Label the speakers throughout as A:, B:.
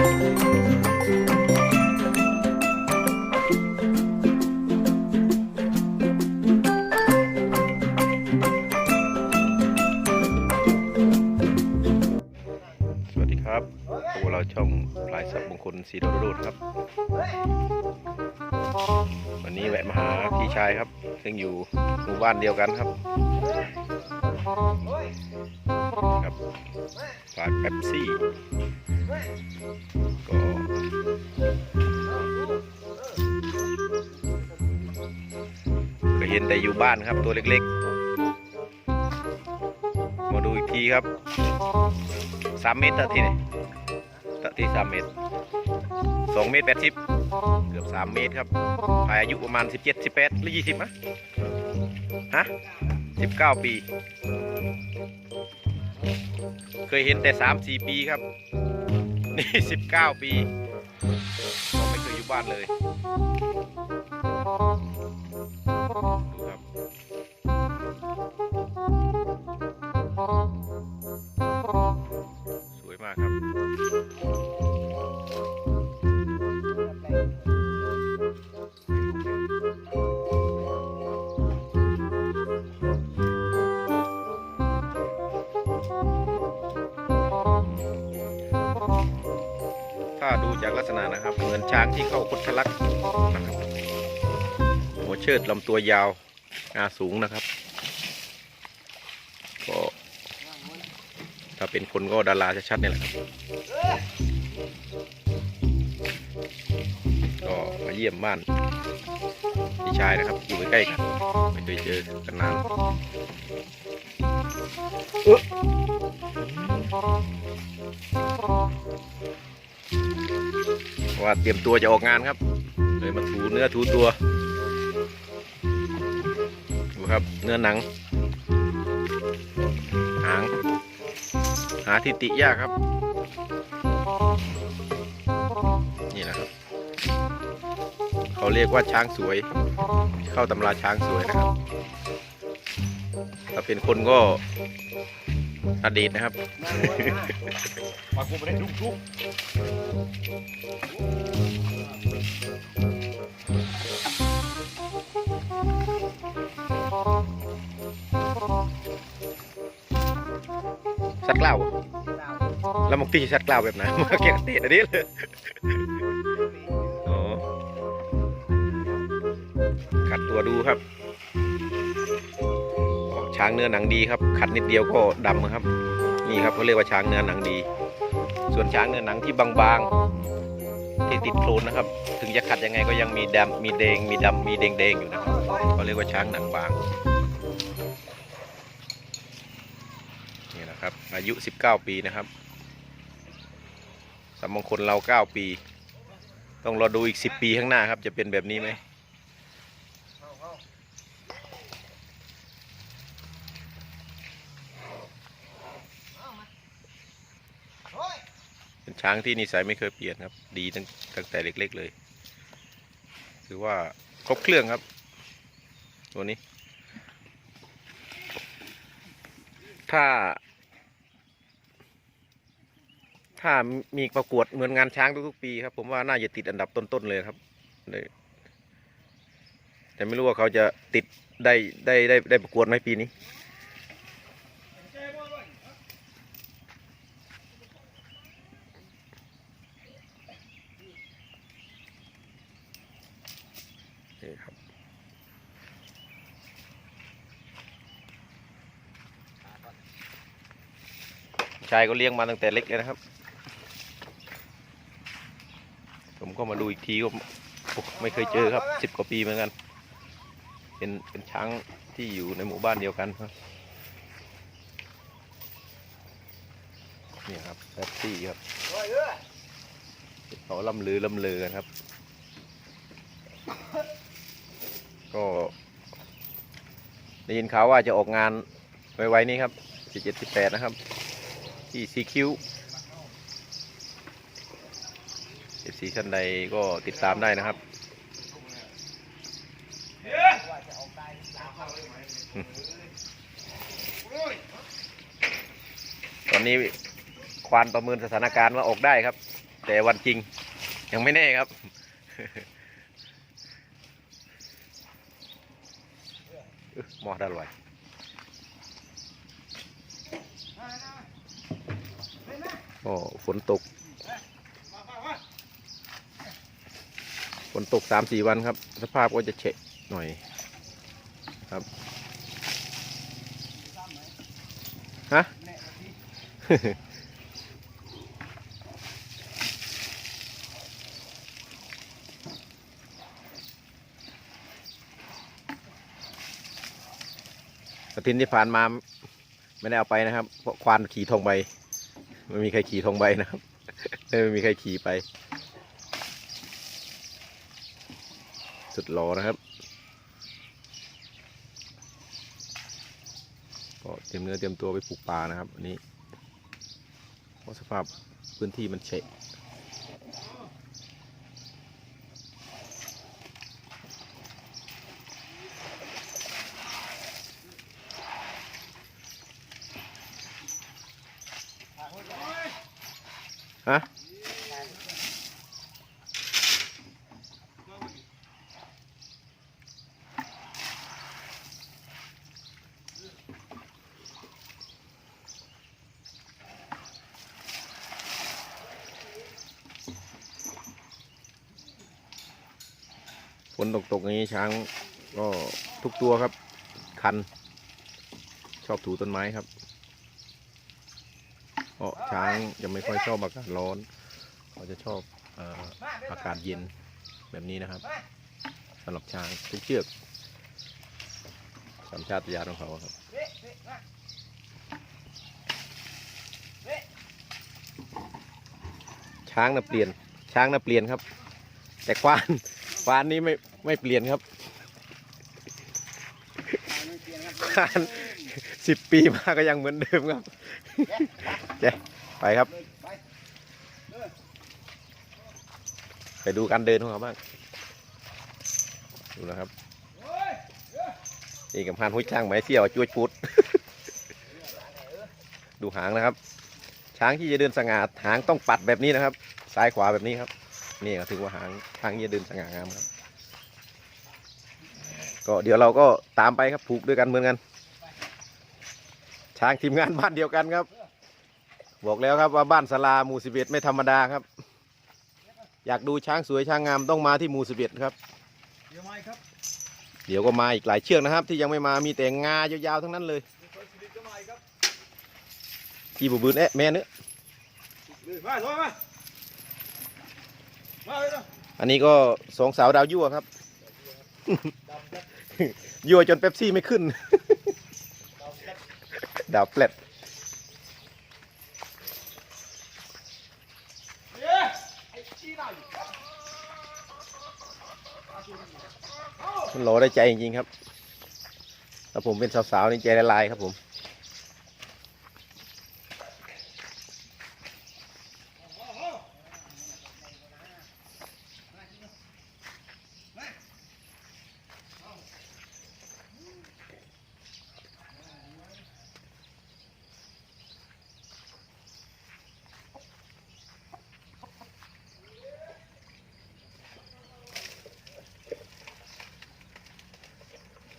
A: สวัสดีครับพวกเราช่องพลายสับมงคลสีดอรุดครับ วันนี้แวะมาหาพี่ชายครับ ซึ่งอยู่หมู่บ้านเดียวกันครับครับฝากแป๊บซี่ ก็เคยเห็นแต่อยู่บ้านครับตัวเล็กๆ มาดูอีกทีครับสามเมตรตะทีนี่ตะทีสามเมตรสองเมตรแปดสิบเกือบสามเมตรครับภายอายุประมาณสิบเจ็ดสิบแปดหรือยี่สิบมะฮะสิบเก้าปี เคยเห็นแต่สามสี่ปีครับ นี่สิบเก้าปีเราไม่เคยอยู่บ้านเลย ดูครับ สวยมากครับ ลักษณะนะครับ เหมือนช้างที่เข้าพุทธลักษณ์นะครับหัวเชิดลำตัวยาวงาสูงนะครับก็ถ้าเป็นคนก็ดาราชัดๆนี่แหละครับก็มาเยี่ยมบ้านพี่ชายนะครับอยู่ใกล้ๆกันไม่เคยเจอกันนานเอ๊ะ ว่าเตรียมตัวจะออกงานครับ เลยมาถูเนื้อถูตัว ดูครับเนื้อหนัง หาง หาที่ติยากครับ นี่นะครับ เขาเรียกว่าช้างสวย เข้าตำราช้างสวยนะครับ ถ้าเป็นคนก็ อดีตนะครับ
B: ปากกูไม่ได้ดุกดุก
A: สัตว์กล้าวเหรอแล้วมุกที่สัตว์กล้าวแบบไหนมาเก็บเตะอันนี้เลยอ๋อขัดตัวดูครับอ๋อ ช้างเนื้อหนังดีครับ ขัดนิดเดียวก็ดำครับ นี่ครับเขาเรียกว่าช้างเนื้อหนังดี ส่วนช้างเนื้อหนังที่บางๆ ที่ติดโคลนนะครับ ถึงจะขัดยังไงก็ยังมีดำมีแดงมีดำมีแดงๆอยู่นะครับเขาเรียกว่าช้างหนังบางนี่นะครับ อายุ 19 ปีนะครับสามมงคลเรา 9 ปี ต้องรอดูอีก 10 ปีข้างหน้าครับ จะเป็นแบบนี้ไหม ช้างที่นิสัยไม่เคยเปลี่ยนครับ ดีตั้งตั้งแต่เล็กๆเลยถือว่าครบเครื่องครับ ตัวนี้ ถ้า ถ้ามีประกวดเหมือนงานช้างทุกๆปีครับ ผมว่าน่าจะติดอันดับต้นๆเลยครับแต่ไม่รู้ว่าเขาจะติดได้ได้ได้ได้ประกวดไหมปีนี้ครับ ชายก็เลี้ยงมาตั้งแต่เล็กเลยนะครับ ผมก็มาดูอีกทีก็ไม่เคยเจอครับสิบกว่าปีเหมือนกัน เป็นเป็นช้างที่อยู่ในหมู่บ้านเดียวกันครับนี่ครับแท็กซี่ครับเขาล่ำลือล่ำลือกันครับ ก็ได้ยินข่าวว่าจะออกงานไวๆนี้ครับสิบเจ็ดสิบแปดนะครับ ที่ซีคิวเอฟซีท่านใดก็ติดตามได้นะครับตอนนี้ควานประเมินสถานการณ์ว่าออกได้ครับ แต่วันจริงยังไม่แน่ครับหมอดอร่อย ฝนตก ฝนตกสามสี่วันครับ สภาพก็จะเฉะหน่อยครับฮะอาทิตย์ที่ผ่านมาไม่ได้เอาไปนะครับ เพราะควานขี่ทองใบ ไม่มีใครขี่ทองใบนะครับไม่มีใครขี่ไป สุดหล่อนะครับก็เตรียมเนื้อเตรียมตัวไปปลูกปลานะครับอันนี้เพราะสภาพพื้นที่มันเฉะ ฮะฝนตกตกๆอย่างนี้ช้างก็ทุกตัวครับ คัน ชอบถูต้นไม้ครับ เพราะช้างจะไม่ค่อยชอบอากาศร้อนเขาจะชอบเอ่ออากาศเย็นแบบนี้นะครับสำหรับช้างทุกเชือกสัญชาตญาณของเขาครับช้างนะเปลี่ยนช้างนะเปลี่ยนครับ แต่ควานควานนี้ไม่ไม่เปลี่ยนครับ ควานสิบปีมาก็ยังเหมือนเดิมครับเจ๊ไปครับ ไปดูการเดินของเขาบ้างดูนะครับนี่กับพานหุ้ยช้างไม้เสี่ยวจุ้ยปุดดูหางนะครับ ช้างที่จะเดินสง่าหางต้องปัดแบบนี้นะครับ ซ้ายขวาแบบนี้ครับ นี่ก็ถือว่าหางทางที่จะเดินสง่างามครับ ก็เดี๋ยวเราก็ตามไปครับผูกด้วยกันเหมือนกัน ช้างทีมงานบ้านเดียวกันครับ บอกแล้วครับว่าบ้านสลาหมู่สิบเอ็ดไม่ธรรมดาครับ อยากดูช้างสวยช้างงามต้องมาที่หมู่สิบเอ็ดครับ
B: เดี๋ยวมาครับ
A: เดี๋ยวก็มาอีกหลายเชือกนะครับ ที่ยังไม่มามีแต่งายาวๆทั้งนั้นเลย
B: เดี๋ยวคอยสลิดก็มาครับ
A: กี่บุบืนเอ๊ะแม่เนื้อ
B: มาถอยมามาเลยนะ
A: อันนี้ก็สองสาวดาวยั่วครับ ยั่วจนเป๊ปซี่ไม่ขึ้น ดาวเปลด
B: โลไอ้ชี้หน้าอยู่
A: มันรอได้ใจจริงๆครับ ถ้าผมเป็นสาวๆนี่ใจละลายครับผม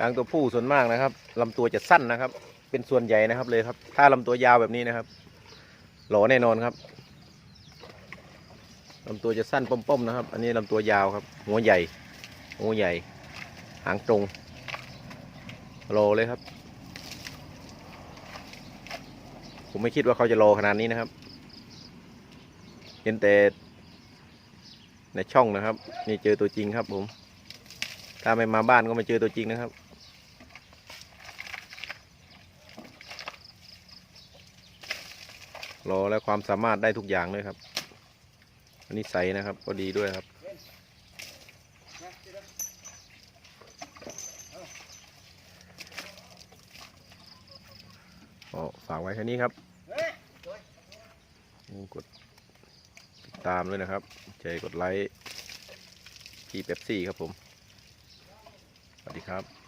A: ช้างตัวผู้ส่วนมากนะครับลำตัวจะสั้นนะครับ เป็นส่วนใหญ่นะครับเลยครับ ถ้าลำตัวยาวแบบนี้นะครับ หล่อแน่นอนครับลำตัวจะสั้นป้อมๆนะครับ อันนี้ลำตัวยาวครับ หัวใหญ่ หัวใหญ่ หางตรงรอเลยครับ ผมไม่คิดว่าเขาจะรอขนาดนี้นะครับ เห็นแต่ในช่องนะครับ นี่เจอตัวจริงครับผม ถ้าไม่มาบ้านก็ไม่เจอตัวจริงนะครับ รอและความสามารถได้ทุกอย่างเลยครับ อันนี้ใสนะครับ ก็ดีด้วยครับ ก็ฝากไว้แค่นี้ครับกดติดตามด้วยนะครับ ใจกดไลค์ที่เป๊ปซี่ครับผม สวัสดีครับ